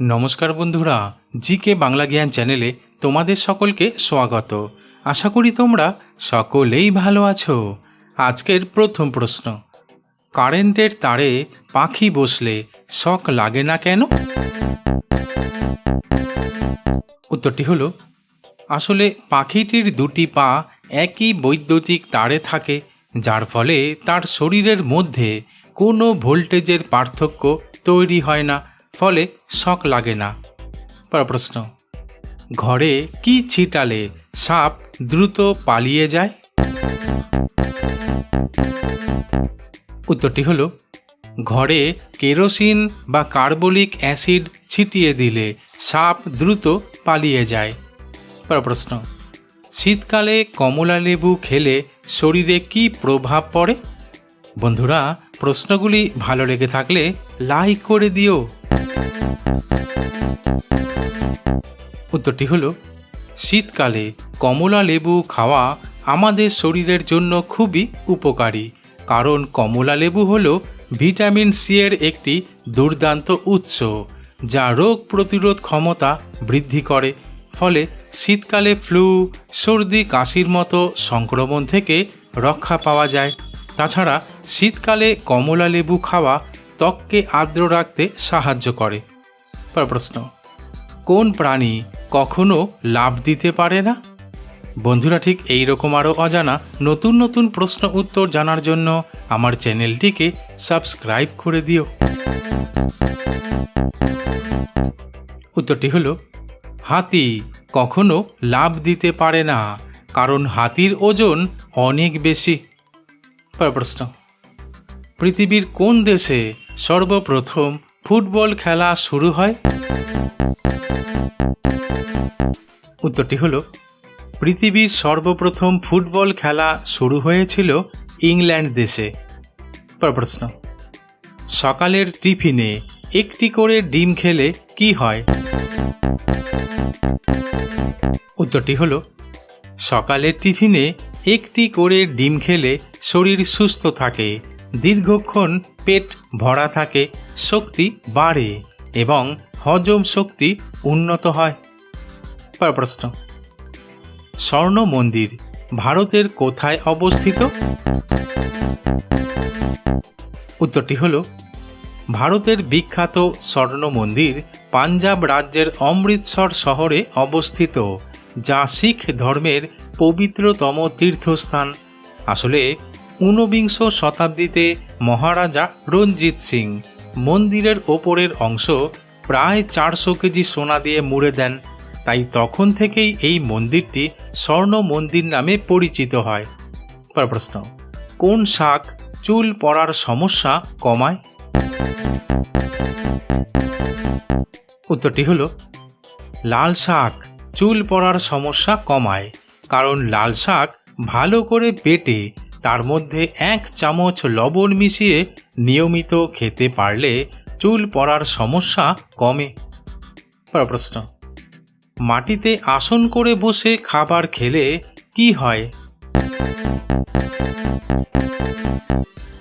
নমস্কার বন্ধুরা জি কে বাংলা জ্ঞান চ্যানেলে তোমাদের সকলকে স্বাগত। আশা করি তোমরা সকলেই ভালো আছো। আজকের প্রথম প্রশ্ন, কারেন্টের তারে পাখি বসলে শখ লাগে না কেন? উত্তরটি হলো, আসলে পাখিটির দুটি পা একই বৈদ্যুতিক তারে থাকে, যার ফলে তার শরীরের মধ্যে কোনো ভোল্টেজের পার্থক্য তৈরি হয় না। ফলে শখ লাগে না। পর প্রশ্ন, ঘরে কি ছিটালে সাপ দ্রুত পালিয়ে যায়? উত্তরটি হলো, ঘরে কেরোসিন বা কার্বলিক অ্যাসিড ছিটিয়ে দিলে সাপ দ্রুত পালিয়ে যায়। পর প্রশ্ন, শীতকালে কমলা লেবু খেলে শরীরে কি প্রভাব পড়ে? বন্ধুরা, প্রশ্নগুলি ভালো লেগে থাকলে লাইক করে দিও। উত্তরটি হলো, শীতকালে কমলা লেবু খাওয়া আমাদের শরীরের জন্য খুবই উপকারী, কারণ কমলা লেবু হলো ভিটামিন সি এর একটি দুর্দান্ত উৎস, যা রোগ প্রতিরোধ ক্ষমতা বৃদ্ধি করে। ফলে শীতকালে ফ্লু, সর্দি, কাশির মতো সংক্রমণ থেকে রক্ষা পাওয়া যায়। তাছাড়া শীতকালে কমলা লেবু খাওয়া ত্বককে আর্দ্র রাখতে সাহায্য করে। পর প্রশ্ন, কোন প্রাণী কখনো লাভ দিতে পারে না? বন্ধুরা, ঠিক এই রকম আরও অজানা নতুন নতুন প্রশ্ন উত্তর জানার জন্য আমার চ্যানেলটিকে সাবস্ক্রাইব করে দিও। উত্তরটি হলো, হাতি কখনো লাভ দিতে পারে না, কারণ হাতির ওজন অনেক বেশি। প্রশ্ন, পৃথিবীর কোন দেশে সর্বপ্রথম ফুটবল খেলা শুরু হয়। উত্তরটি হলো, পৃথিবীর সর্বপ্রথম ফুটবল খেলা শুরু হয়েছিল ইংল্যান্ড দেশে। প্রশ্ন, সকালের টিফিনে একটি করে ডিম খেলে কি হয়? উত্তরটি হলো, সকালের টিফিনে একটি করে ডিম খেলে শরীর সুস্থ থাকে। দীর্ঘক্ষণ পেট ভরা থাকে, শক্তি বাড়ে এবং হজম শক্তি উন্নত হয়। পর প্রশ্ন। স্বর্ণ মন্দির ভারতের কোথায় অবস্থিত? উত্তরটি হল, ভারতের বিখ্যাত স্বর্ণ মন্দির পাঞ্জাব রাজ্যের অমৃতসর শহরে অবস্থিত, যা শিখ ধর্মের পবিত্রতম তীর্থস্থান। আসলে ঊনবিংশ শতাব্দীতে মহারাজা রঞ্জিত সিং মন্দিরের ওপরের অংশ প্রায় চারশো কেজি সোনা দিয়ে মুড়ে দেন। তাই তখন থেকেই এই মন্দিরটি স্বর্ণ মন্দির নামে পরিচিত হয়। পর প্রশ্ন, কোন শাক চুল পড়ার সমস্যা কমায়? উত্তরটি হলো, লাল শাক চুল পড়ার সমস্যা কমায়, কারণ লাল শাক ভালো করে বেটে তার মধ্যে এক চামচ লবণ মিশিয়ে নিয়মিত খেতে পারলে চুল পড়ার সমস্যা কমে। প্রশ্ন। মাটিতে আসন করে বসে খাবার খেলে কি হয়?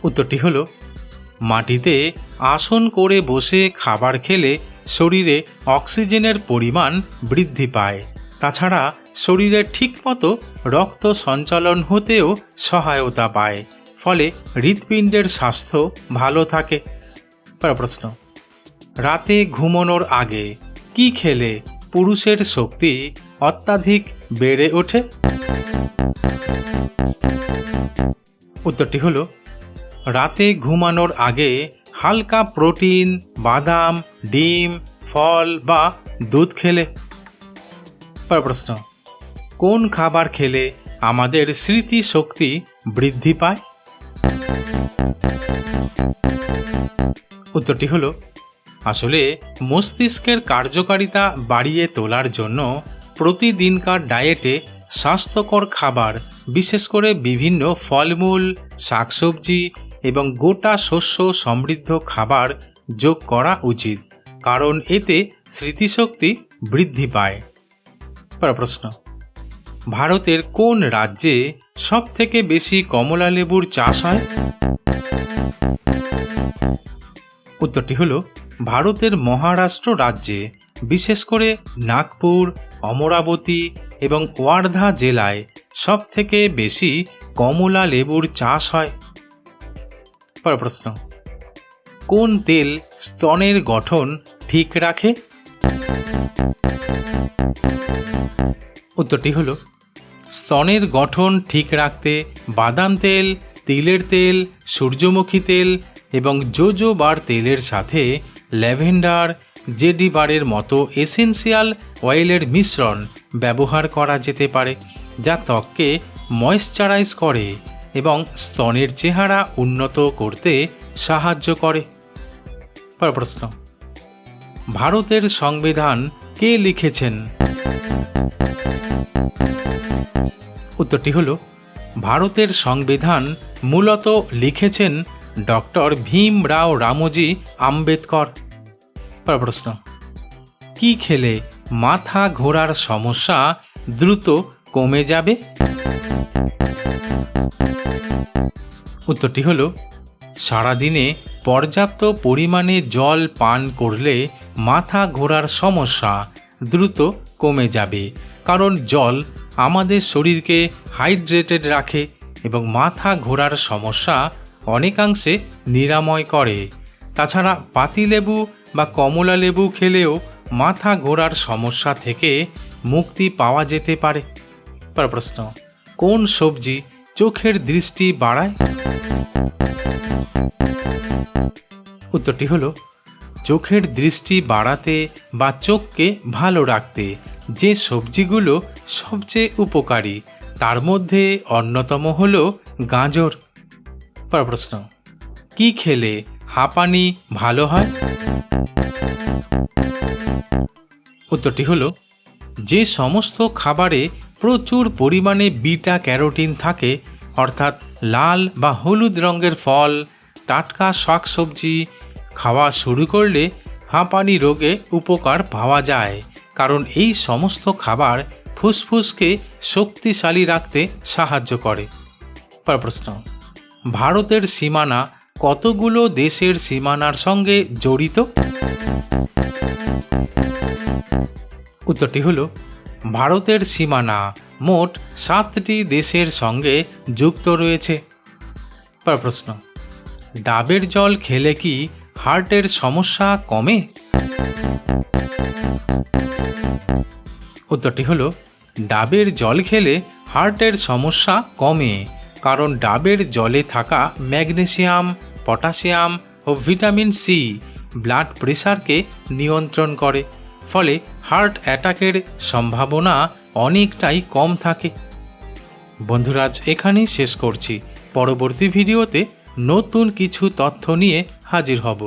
উত্তরটি হলো, মাটিতে আসন করে বসে খাবার খেলে শরীরে অক্সিজেনের পরিমাণ বৃদ্ধি পায়। তাছাড়া শরীরে ঠিকমতো রক্ত সঞ্চালন হতেও সহায়তা পায়। ফলে হৃৎপিণ্ডের স্বাস্থ্য ভালো থাকে। পর প্রশ্ন। রাতে ঘুমানোর আগে কি খেলে পুরুষের শক্তি অত্যাধিক বেড়ে ওঠে? উত্তরটি হলো, রাতে ঘুমানোর আগে হালকা প্রোটিন, বাদাম, ডিম, ফল বা দুধ খেলে। পর প্রশ্ন। কোন খাবার খেলে আমাদের স্মৃতি শক্তি বৃদ্ধি পায়? উত্তরটি হলো, আসলে মস্তিষ্কের কার্যকারিতা বাড়িয়ে তোলার জন্য প্রতিদিনকার ডায়েটে স্বাস্থ্যকর খাবার, বিশেষ করে বিভিন্ন ফলমূল, শাকসবজি এবং গোটা শস্য সমৃদ্ধ খাবার যোগ করা উচিত, কারণ এতে স্মৃতিশক্তি বৃদ্ধি পায়। পর প্রশ্ন ভারতের কোন রাজ্যে সব থেকে বেশি কমলা লেবুর চাষ হয়? উত্তরটি হলো ভারতের মহারাষ্ট্র রাজ্যে, বিশেষ করে নাগপুর, অমরাবতী এবং ওয়ার্ধা জেলায় সব থেকে বেশি কমলা লেবুর চাষ হয়? পরের প্রশ্ন। কোন তেল স্তনের গঠন ঠিক রাখে? উত্তরটি হলো স্তনের গঠন ঠিক রাখতে বাদাম তেল, তিলের তেল, সূর্যমুখী তেল এবং জোজো বার তেলের সাথে ল্যাভেন্ডার, জেডি বারের মতো এসেনশিয়াল অয়েলের মিশ্রণ ব্যবহার করা যেতে পারে, যা ত্বককে ময়েশ্চারাইজ করে এবং স্তনের চেহারা উন্নত করতে সাহায্য করে। প্রশ্ন। ভারতের সংবিধান কে লিখেছেন? উত্তরটি হল, ভারতের সংবিধান মূলত লিখেছেন ডক্টর ভীম রাও রামজি আম্বেদকর। প্রশ্ন, কি খেলে মাথা ঘোরার সমস্যা দ্রুত কমে যাবে? উত্তরটি হল, সারাদিনে পর্যাপ্ত পরিমাণে জল পান করলে মাথা ঘোরার সমস্যা দ্রুত কমে যাবে। কারণ জল আমাদের শরীরকে হাইড্রেটেড রাখে এবং মাথা ঘোরার সমস্যা অনেকাংশে নিরাময় করে। তাছাড়া পাতিলেবু বা কমলা লেবু খেলেও মাথা ঘোরার সমস্যা থেকে মুক্তি পাওয়া যেতে পারে। প্রশ্ন, কোন সবজি চোখের দৃষ্টি বাড়ায়? উত্তরটি হলো, চোখের দৃষ্টি বাড়াতে বা চোখকে ভালো রাখতে। যে সবজিগুলো সবচেয়ে উপকারী, তার মধ্যে অন্যতম হল গাজর। পরের প্রশ্ন, কি খেলে হাঁপানি ভালো হয়? উত্তরটি হলো, যে সমস্ত খাবারে প্রচুর পরিমাণে বিটা ক্যারোটিন থাকে, অর্থাৎ লাল বা হলুদ রঙের ফল, টাটকা শাকসবজি খাওয়া শুরু করলে হাঁপানি রোগে উপকার পাওয়া যায়। কারণ এই সমস্ত খাবার ফুসফুসকে শক্তিশালী রাখতে সাহায্য করে। প্রশ্ন, ভারতের সীমানা কতগুলো দেশের সীমানার সঙ্গে জড়িত? উত্তরটি হল, ভারতের সীমানা মোট সাতটি দেশের সঙ্গে যুক্ত রয়েছে। প্রশ্ন, ডাবের জল খেলে কি হার্টের সমস্যা কমে? উত্তরটি হলো, ডাবের জল খেলে হার্টের সমস্যা কমে, কারণ ডাবের জলে থাকা ম্যাগনেসিয়াম পটাশিয়াম ও ভিটামিন সি ব্লাড প্রেশারকে নিয়ন্ত্রণ করে, ফলে হার্ট অ্যাটাকের সম্ভাবনা অনেকটাই কম থাকে। বন্ধুরাজ এখানেই শেষ করছি। পরবর্তী ভিডিওতে নতুন কিছু তথ্য নিয়ে হাজির হব।